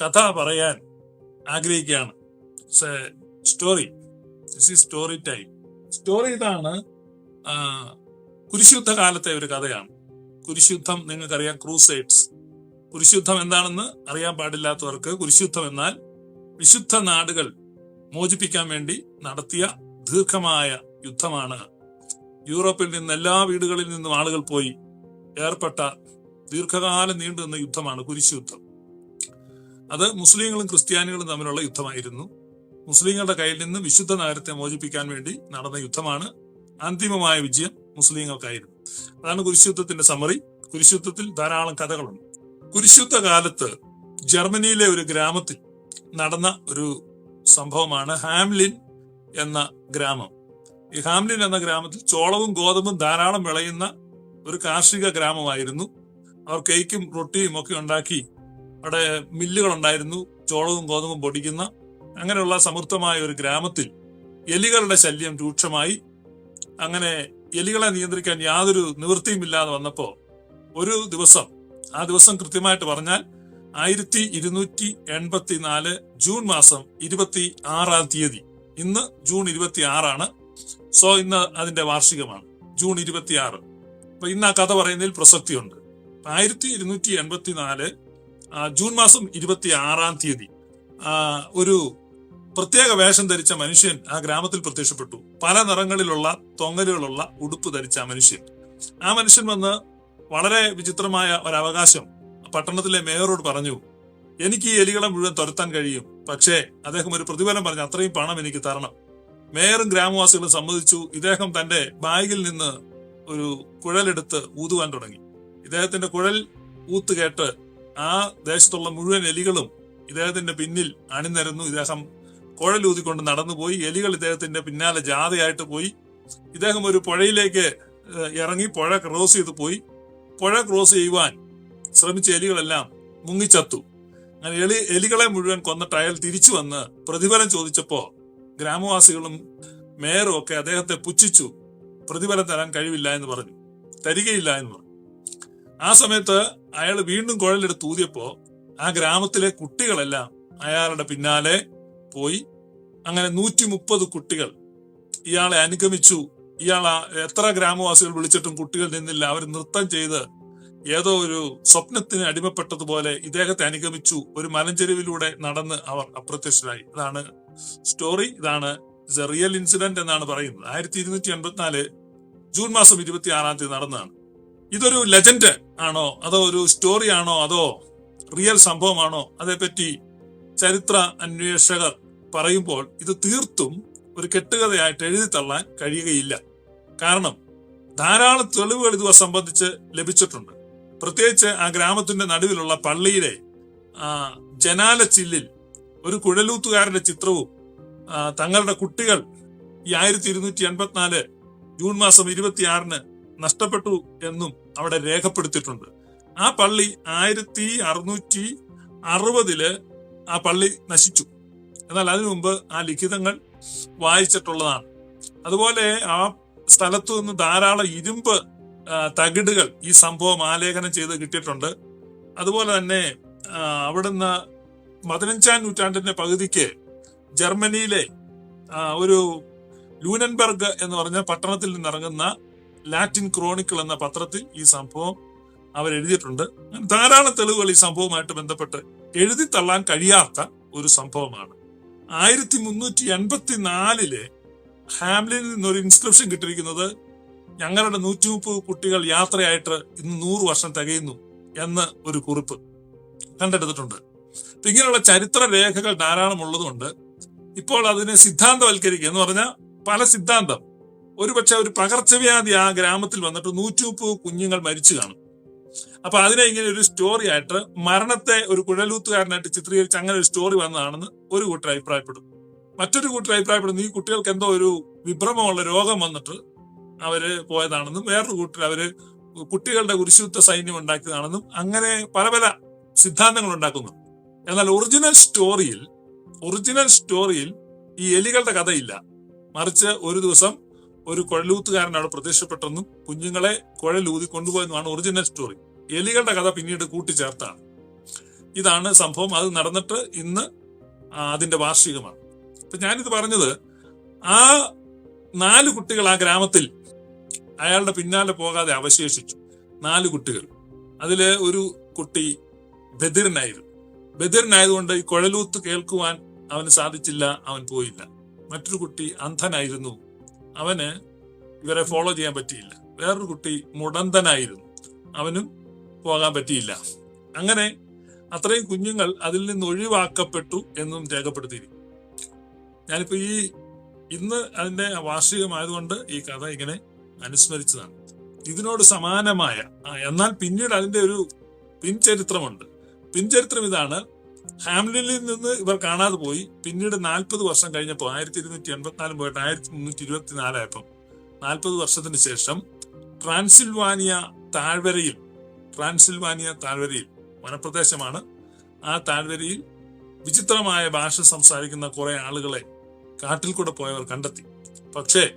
കഥ പറയാൻ ആഗ്രഹിക്കുകയാണ്. സ്റ്റോറി സ്റ്റോറി ടൈം സ്റ്റോറി ഇതാണ് കുരിശുദ്ധ കാലത്തെ ഒരു കഥയാണ്. കുരിശുദ്ധം നിങ്ങൾക്കറിയാം ക്രൂസൈഡ്സ് കുരിശുദ്ധം എന്താണെന്ന് അറിയാൻ പാടില്ലാത്തവർക്ക് കുരിശുദ്ധം എന്നാൽ വിശുദ്ധ നാടുകൾ മോചിപ്പിക്കാൻ വേണ്ടി നടത്തിയ ദീർഘമായ യുദ്ധമാണ്. യൂറോപ്പിൽ നിന്ന് എല്ലാ വീടുകളിൽ നിന്നും ആളുകൾ പോയി. ഏർപ്പെട്ട ദീർഘകാലം നീണ്ടുനിന്ന യുദ്ധമാണ് കുരിശ് യുദ്ധം അത് മുസ്ലിങ്ങളും ക്രിസ്ത്യാനികളും തമ്മിലുള്ള യുദ്ധമായിരുന്നു. മുസ്ലിങ്ങളുടെ കയ്യിൽ നിന്ന് വിശുദ്ധ നഗരത്തെ മോചിപ്പിക്കാൻ വേണ്ടി നടന്ന യുദ്ധമാണ് അന്തിമമായ വിജയം മുസ്ലിങ്ങൾക്കായിരുന്നു. അതാണ് കുരിശുദ്ധത്തിന്റെ സമറി കുരിശുദ്ധത്തിൽ ധാരാളം കഥകളുണ്ട്. കുരിശുദ്ധ കാലത്ത് ജർമ്മനിയിലെ ഒരു ഗ്രാമത്തിൽ നടന്ന ഒരു സംഭവമാണ് ഹാംലിൻ എന്ന ഗ്രാമം. ഈ ഹാംലിൻ എന്ന ഗ്രാമത്തിൽ ചോളവും ഗോതമ്പും ധാരാളം വിളയുന്ന ഒരു കാർഷിക ഗ്രാമമായിരുന്നു. അവർ കേക്കും റൊട്ടിയും ഒക്കെ ഉണ്ടാക്കി അവിടെ മില്ലുകൾ ഉണ്ടായിരുന്നു ചോളവും ഗോതമ്പും പൊടിക്കുന്ന അങ്ങനെയുള്ള സമൃദ്ധമായ ഒരു ഗ്രാമത്തിൽ എലികളുടെ ശല്യം രൂക്ഷമായി. അങ്ങനെ എലികളെ നിയന്ത്രിക്കാൻ യാതൊരു നിവൃത്തിയും ഇല്ലാതെ വന്നപ്പോ ഒരു ദിവസം ആ ദിവസം കൃത്യമായിട്ട് പറഞ്ഞാൽ ആയിരത്തി ഇരുന്നൂറ്റി എൺപത്തി നാല് ജൂൺ മാസം ഇരുപത്തി ആറാം തീയതി. ഇന്ന് ജൂൺ ഇരുപത്തി ആറാണ് സോ ഇന്ന് അതിന്റെ വാർഷികമാണ് ജൂൺ ഇരുപത്തി ആറ് അപ്പൊ ഇന്ന് ആ കഥ പറയുന്നതിൽ പ്രസക്തിയുണ്ട്. ആയിരത്തി ഇരുന്നൂറ്റി എൺപത്തി നാല് ജൂൺ മാസം ഇരുപത്തി ആറാം തീയതി ഒരു പ്രത്യേക വേഷം ധരിച്ച മനുഷ്യൻ ആ ഗ്രാമത്തിൽ പ്രത്യക്ഷപ്പെട്ടു. പല നിറങ്ങളിലുള്ള തൊങ്ങലുകളുള്ള ഉടുപ്പ് ധരിച്ച മനുഷ്യൻ. ആ മനുഷ്യൻ വന്ന് വളരെ വിചിത്രമായ ഒരവകാശം പട്ടണത്തിലെ മേയറോട് പറഞ്ഞു എനിക്ക് ഈ എലികളെ മുഴുവൻ തുരത്താൻ കഴിയും. പക്ഷേ അദ്ദേഹം ഒരു പ്രതിഫലം പറഞ്ഞു അത്രയും പണം എനിക്ക് തരണം. മേയറും ഗ്രാമവാസികളും സമ്മതിച്ചു. ഇദ്ദേഹം തന്റെ ബാഗിൽ നിന്ന് ഒരു കുഴലെടുത്ത് ഊതുവാൻ തുടങ്ങി. ഇദ്ദേഹത്തിന്റെ കുഴൽ ഊത്ത് കേട്ട് ആ ദേശത്തുള്ള മുഴുവൻ എലികളും ഇദ്ദേഹത്തിന്റെ പിന്നിൽ അണിനിരന്നു. ഇദ്ദേഹം കുഴലൂതിക്കൊണ്ട് നടന്നുപോയി. എലികൾ ഇദ്ദേഹത്തിന്റെ പിന്നാലെ ജാഥയായിട്ട് പോയി. ഇദ്ദേഹം ഒരു പുഴയിലേക്ക് ഇറങ്ങി പുഴ ക്രോസ് ചെയ്ത് പോയി. പുഴ ക്രോസ് ചെയ്യുവാൻ ശ്രമിച്ച എലികളെല്ലാം മുങ്ങിച്ചത്തു. അങ്ങനെ എലി എലികളെ മുഴുവൻ കൊന്നിട്ട് അയാൾ തിരിച്ചു വന്ന് പ്രതിഫലം ചോദിച്ചപ്പോ ഗ്രാമവാസികളും മേയറും ഒക്കെ അദ്ദേഹത്തെ പുച്ഛിച്ചു. പ്രതിഫലം തരാൻ കഴിവില്ല എന്ന് പറഞ്ഞു. തരികയില്ല എന്ന് പറഞ്ഞു. ആ സമയത്ത് അയാൾ വീണ്ടും കുഴലെടുത്ത് ഊതിയപ്പോ ആ ഗ്രാമത്തിലെ കുട്ടികളെല്ലാം അയാളുടെ പിന്നാലെ പോയി. അങ്ങനെ നൂറ്റി മുപ്പത് കുട്ടികൾ. ഇയാളെ അനുഗമിച്ചു. ഇയാൾ എത്ര ഗ്രാമവാസികൾ വിളിച്ചിട്ടും കുട്ടികൾ നിന്നില്ല. അവർ നൃത്തം ചെയ്ത് ഏതോ ഒരു സ്വപ്നത്തിന് അടിമപ്പെട്ടതുപോലെ ഇദ്ദേഹത്തെ അനുഗമിച്ചു. ഒരു മലഞ്ചെരുവിലൂടെ നടന്ന് അവർ അപ്രത്യക്ഷരായി. അതാണ് സ്റ്റോറി ഇതാണ് റിയൽ ഇൻസിഡന്റ് എന്നാണ് പറയുന്നത്. ആയിരത്തി ഇരുന്നൂറ്റി എൺപത്തിനാല് ജൂൺ മാസം ഇരുപത്തി ആറാം തീയതി നടന്നതാണ്. ഇതൊരു ലെജൻഡ് ആണോ? അതോ ഒരു സ്റ്റോറി ആണോ? അതോ റിയൽ സംഭവമാണോ? അതേപ്പറ്റി ചരിത്ര അന്വേഷകർ പറയുമ്പോൾ ഇത് തീർത്തും ഒരു കെട്ടുകഥയായിട്ട് എഴുതി തള്ളാൻ കഴിയുകയില്ല. കാരണം ധാരാളം തെളിവുകൾ ഇതുവ സംബന്ധിച്ച് ലഭിച്ചിട്ടുണ്ട്. പ്രത്യേകിച്ച് ആ ഗ്രാമത്തിന്റെ നടുവിലുള്ള പള്ളിയിലെ ജനാല ചില്ലിൽ ഒരു കുഴലൂത്തുകാരന്റെ ചിത്രവും തങ്ങളുടെ കുട്ടികൾ ഈ ആയിരത്തി ഇരുന്നൂറ്റി എൺപത്തിനാല് ജൂൺ മാസം ഇരുപത്തിയാറിന് നഷ്ടപ്പെട്ടു എന്നും അവിടെ രേഖപ്പെടുത്തിയിട്ടുണ്ട്. ആ പള്ളി ആയിരത്തി അറുന്നൂറ്റി അറുപതിൽ ആ പള്ളി നശിച്ചു. എന്നാൽ അതിനു മുമ്പ് ആ ലിഖിതങ്ങൾ വായിച്ചിട്ടുള്ളതാണ്. അതുപോലെ ആ സ്ഥലത്തു നിന്ന് ധാരാളം ഇരുമ്പ് തകിടുകൾ ഈ സംഭവം ആലേഖനം ചെയ്ത് കിട്ടിയിട്ടുണ്ട്. അതുപോലെ തന്നെ അവിടുന്ന് പതിനഞ്ചാം നൂറ്റാണ്ടിന്റെ പകുതിക്ക് ജർമ്മനിയിലെ ഒരു ലൂനൻബർഗ് എന്ന് പറഞ്ഞ പട്ടണത്തിൽ നിന്നിറങ്ങുന്ന ലാറ്റിൻ ക്രോണിക്കിൾ എന്ന പത്രത്തിൽ ഈ സംഭവം അവർ എഴുതിയിട്ടുണ്ട് ധാരാളം തെളിവുകൾ ഈ സംഭവവുമായിട്ട് ബന്ധപ്പെട്ട് എഴുതി തള്ളാൻ കഴിയാത്ത ഒരു സംഭവമാണ്. ആയിരത്തി മുന്നൂറ്റി എൺപത്തി നാലിലെ ഹാംലിനിൽ നിന്നൊരു ഇൻസ്ക്രിപ്ഷൻ കിട്ടിയിരിക്കുന്നത് ഞങ്ങളുടെ നൂറ്റി മുപ്പത് കുട്ടികൾ യാത്രയായിട്ട് ഇന്ന് നൂറ് വർഷം തികയുന്നു എന്ന് ഒരു കുറിപ്പ് കണ്ടെടുത്തിട്ടുണ്ട്. അപ്പൊ ഇങ്ങനെയുള്ള ചരിത്ര രേഖകൾ ധാരാളം ഉള്ളതുകൊണ്ട് ഇപ്പോൾ അതിനെ സിദ്ധാന്തവൽക്കരിക്കുക എന്ന് പറഞ്ഞാൽ പല സിദ്ധാന്തം ഒരുപക്ഷെ ഒരു പകർച്ചവ്യാധി ആ ഗ്രാമത്തിൽ വന്നിട്ട് നൂറ്റി മുപ്പത് കുഞ്ഞുങ്ങൾ മരിച്ചു കാണും. അപ്പൊ അതിനെ ഇങ്ങനെ ഒരു സ്റ്റോറി ആയിട്ട് മരണത്തെ ഒരു കുഴലൂത്തുകാരനായിട്ട് ചിത്രീകരിച്ച് അങ്ങനെ ഒരു സ്റ്റോറി വന്നതാണെന്ന് ഒരു കൂട്ടർ അഭിപ്രായപ്പെടും. മറ്റൊരു കൂട്ടർ അഭിപ്രായപ്പെടുന്നു ഈ കുട്ടികൾക്ക് എന്തോ ഒരു വിഭ്രമമുള്ള രോഗം വന്നിട്ട് അവർ പോയതാണെന്നും വേറൊരു കൂട്ടർ അവർ കുട്ടികളുടെ കുരിശുദ്ധ സൈന്യം ഉണ്ടാക്കിയതാണെന്നും അങ്ങനെ പല പല സിദ്ധാന്തങ്ങൾ ഉണ്ടാക്കുന്നു. എന്നാൽ ഒറിജിനൽ സ്റ്റോറിയിൽ ഒറിജിനൽ സ്റ്റോറിയിൽ ഈ എലികളുടെ കഥയില്ല. മറിച്ച് ഒരു ദിവസം ഒരു കുഴലൂത്തുകാരൻ അവിടെ പ്രത്യക്ഷപ്പെട്ടെന്നും കുഞ്ഞുങ്ങളെ കുഴലൂതി കൊണ്ടുപോയെന്നുമാണ് ഒറിജിനൽ സ്റ്റോറി എലികളുടെ കഥ പിന്നീട് കൂട്ടിച്ചേർത്താണ്. ഇതാണ് സംഭവം. അത് നടന്നിട്ട് ഇന്ന് അതിന്റെ വാർഷികമാണ്. അപ്പൊ ഞാനിത് പറഞ്ഞത് ആ നാല് കുട്ടികൾ ആ ഗ്രാമത്തിൽ അയാളുടെ പിന്നാലെ പോകാതെ അവശേഷിച്ചു. നാല് കുട്ടികൾ. അതിലെ ഒരു കുട്ടി ബദിരനായിരുന്നു. ബദിരനായതുകൊണ്ട് ഈ കുഴലൂത്ത് കേൾക്കുവാൻ അവന് സാധിച്ചില്ല അവൻ പോയില്ല. മറ്റൊരു കുട്ടി അന്ധനായിരുന്നു. അവന് ഇവരെ ഫോളോ ചെയ്യാൻ പറ്റിയില്ല. വേറൊരു കുട്ടി മുടന്തനായിരുന്നു. അവനും പോകാൻ പറ്റിയില്ല. അങ്ങനെ അത്രയും കുഞ്ഞുങ്ങൾ അതിൽ നിന്ന് ഒഴിവാക്കപ്പെട്ടു എന്നും രേഖപ്പെടുത്തിയിരിക്കും ഞാനിപ്പോ ഈ ഇന്ന് അതിന്റെ വാർഷികമായതുകൊണ്ട് ഈ കഥ ഇങ്ങനെ അനുസ്മരിച്ചതാണ്. ഇതിനോട് സമാനമായ എന്നാൽ പിന്നീട് അതിന്റെ ഒരു പിൻചരിത്രമുണ്ട്. പിൻചരിത്രം ഇതാണ് ഹാംലിനിൽ നിന്ന് ഇവർ കാണാതെ പോയി. പിന്നീട് നാൽപ്പത് വർഷം കഴിഞ്ഞപ്പോൾ ആയിരത്തി ഇരുന്നൂറ്റി എൺപത്തിനാല് പോയിട്ട് ആയിരത്തി മുന്നൂറ്റി ഇരുപത്തിനാലായപ്പം നാൽപ്പത് വർഷത്തിന് ശേഷം ട്രാൻസിൽവാനിയ താഴ്വരയിൽ ട്രാൻസിൽവാനിയ താഴ്വരയിൽ വനപ്രദേശമാണ്. ആ താഴ്വരയിൽ വിചിത്രമായ ഭാഷ സംസാരിക്കുന്ന കുറെ ആളുകളെ കാട്ടിൽ കൂടെ പോയവർ കണ്ടെത്തി. പക്ഷേ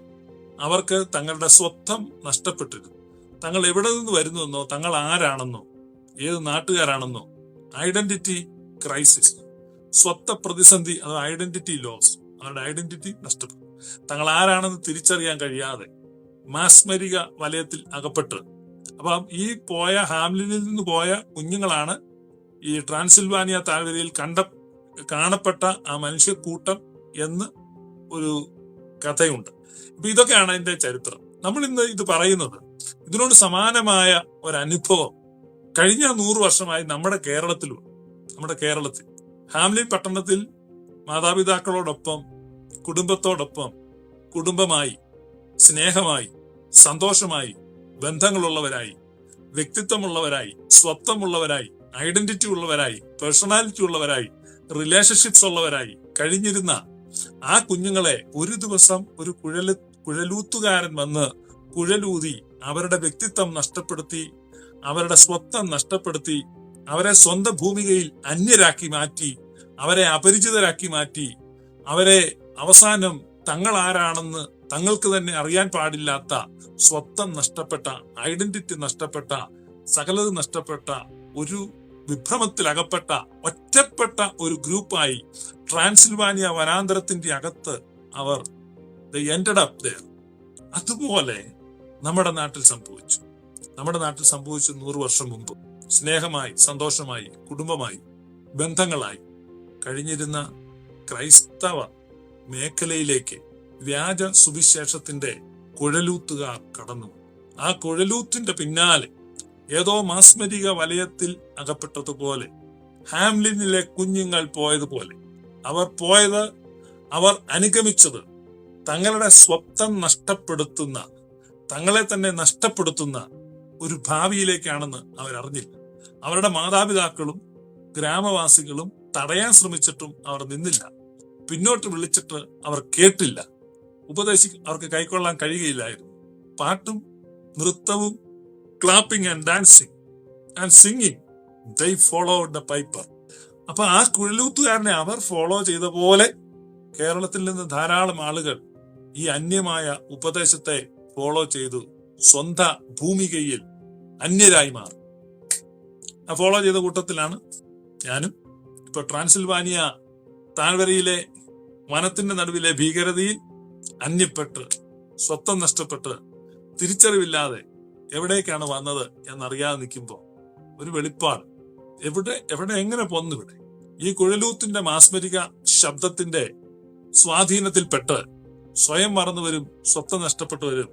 അവർക്ക് തങ്ങളുടെ സ്വത്വം നഷ്ടപ്പെട്ടിരുന്നു. തങ്ങൾ എവിടെ നിന്ന് വരുന്നുവെന്നോ തങ്ങൾ ആരാണെന്നോ ഏത് നാട്ടുകാരാണെന്നോ ഐഡന്റിറ്റി ക്രൈസിസ് സ്വത്ത പ്രതിസന്ധി അത് ഐഡന്റിറ്റി ലോസ് അവരുടെ ഐഡന്റിറ്റി നഷ്ടപ്പെട്ടു. തങ്ങൾ ആരാണെന്ന് തിരിച്ചറിയാൻ കഴിയാതെ മാസ്മരിക വലയത്തിൽ അകപ്പെട്ട്. അപ്പം ഈ പോയ ഹാംലിനിൽ നിന്ന് പോയ കുഞ്ഞുങ്ങളാണ് ഈ ട്രാൻസിൽവാനിയ താഴ്വരയിൽ കണ്ട കാണപ്പെട്ട ആ മനുഷ്യക്കൂട്ടം എന്ന് ഒരു കഥയുണ്ട്. അപ്പൊ ഇതൊക്കെയാണ് അതിന്റെ ചരിത്രം. നമ്മൾ ഇന്ന് ഇത് പറയുന്നത് ഇതിനോട് സമാനമായ ഒരു അനുഭവം കഴിഞ്ഞ നൂറ് വർഷമായി നമ്മുടെ കേരളത്തിലും നമ്മുടെ കേരളത്തിൽ. ഹാംലി പട്ടണത്തിൽ മാതാപിതാക്കളോടൊപ്പം കുടുംബത്തോടൊപ്പം കുടുംബമായി സ്നേഹമായി സന്തോഷമായി ബന്ധങ്ങളുള്ളവരായി വ്യക്തിത്വമുള്ളവരായി സ്വത്വമുള്ളവരായി ഐഡന്റിറ്റി ഉള്ളവരായി പേഴ്സണാലിറ്റി ഉള്ളവരായി റിലേഷൻഷിപ്സ് ഉള്ളവരായി കഴിഞ്ഞിരുന്ന ആ കുഞ്ഞുങ്ങളെ ഒരു ദിവസം ഒരു കുഴൽ കുഴലൂത്തുകാരൻ വന്ന് കുഴലൂതി അവരുടെ വ്യക്തിത്വം നഷ്ടപ്പെടുത്തി അവരുടെ സ്വത്വം നഷ്ടപ്പെടുത്തി അവരെ സ്വന്തം ഭൂമികയിൽ അന്യരാക്കി മാറ്റി അവരെ അപരിചിതരാക്കി മാറ്റി അവരെ അവസാനം തങ്ങൾ ആരാണെന്ന് തങ്ങൾക്ക് തന്നെ അറിയാൻ പാടില്ലാത്ത സ്വത്വം നഷ്ടപ്പെട്ട ഐഡന്റിറ്റി നഷ്ടപ്പെട്ട സകലത് നഷ്ടപ്പെട്ട ഒരു വിഭ്രമത്തിലകപ്പെട്ട ഒറ്റപ്പെട്ട ഒരു ഗ്രൂപ്പായി ട്രാൻസിൽവാനിയ വനാന്തരത്തിന്റെ അകത്ത് അവർ എൻഡഡ് അപ്പ് ദർ അതുപോലെ നമ്മുടെ നാട്ടിൽ സംഭവിച്ചു. നമ്മുടെ നാട്ടിൽ സംഭവിച്ചു നൂറ് വർഷം മുമ്പ്. സ്നേഹമായി സന്തോഷമായി കുടുംബമായി ബന്ധങ്ങളായി കഴിഞ്ഞിരുന്ന ക്രൈസ്തവ മേഖലയിലേക്ക് വ്യാജ സുവിശേഷത്തിന്റെ കുഴലൂത്തുകാർ കടന്നു. ആ കുഴലൂത്തിന്റെ പിന്നാലെ ഏതോ മാസ്മരിക വലയത്തിൽ അകപ്പെട്ടതുപോലെ ഹാംലിനിലെ കുഞ്ഞുങ്ങൾ പോയതുപോലെ അവർ പോയത് അവർ അനുഗമിച്ചത് തങ്ങളുടെ സ്വപ്നം നഷ്ടപ്പെടുത്തുന്ന തങ്ങളെ തന്നെ നഷ്ടപ്പെടുത്തുന്ന ഒരു ഭാവിയിലേക്കാണെന്ന് അവരറിഞ്ഞില്ല. അവരുടെ മാതാപിതാക്കളും ഗ്രാമവാസികളും തടയാൻ ശ്രമിച്ചിട്ടും അവർ നിന്നില്ല. പിന്നോട്ട് വിളിച്ചിട്ട് അവർ കേട്ടില്ല. ഉപദേശി അവർക്ക് കൈക്കൊള്ളാൻ കഴിയുകയില്ലായിരുന്നു. പാട്ടും നൃത്തവും clapping and dancing and singing they follow the piper അപ്പൊ ആ കുഴലൂത്തുകാരനെ അവർ ഫോളോ ചെയ്ത പോലെ കേരളത്തിൽ നിന്ന് ധാരാളം ആളുകൾ ഈ അന്യമായ ഉപദേശത്തെ ഫോളോ ചെയ്തു. സ്വന്ത ഭൂമികയിൽ അന്യരായി മാറി. ഫോളോ ചെയ്ത കൂട്ടത്തിലാണ് ഞാനും. ഇപ്പൊ ട്രാൻസിൽവാനിയ താഴ്വരയിലെ വനത്തിന്റെ നടുവിലെ ഭീകരതയിൽ അന്യപ്പെട്ട് സ്വത്വം നഷ്ടപ്പെട്ട് തിരിച്ചറിവില്ലാതെ എവിടേക്കാണ് വന്നത് എന്നറിയാതെ നിൽക്കുമ്പോൾ ഒരു വെളിപ്പാട്. എവിടെ എവിടെ എങ്ങനെ പോന്നു ഇവിടെ? ഈ കുഴലൂത്തിന്റെ മാസ്മരിക ശബ്ദത്തിന്റെ സ്വാധീനത്തിൽപ്പെട്ട് സ്വയം മറന്നുവരും സ്വത്വം നഷ്ടപ്പെട്ടവരും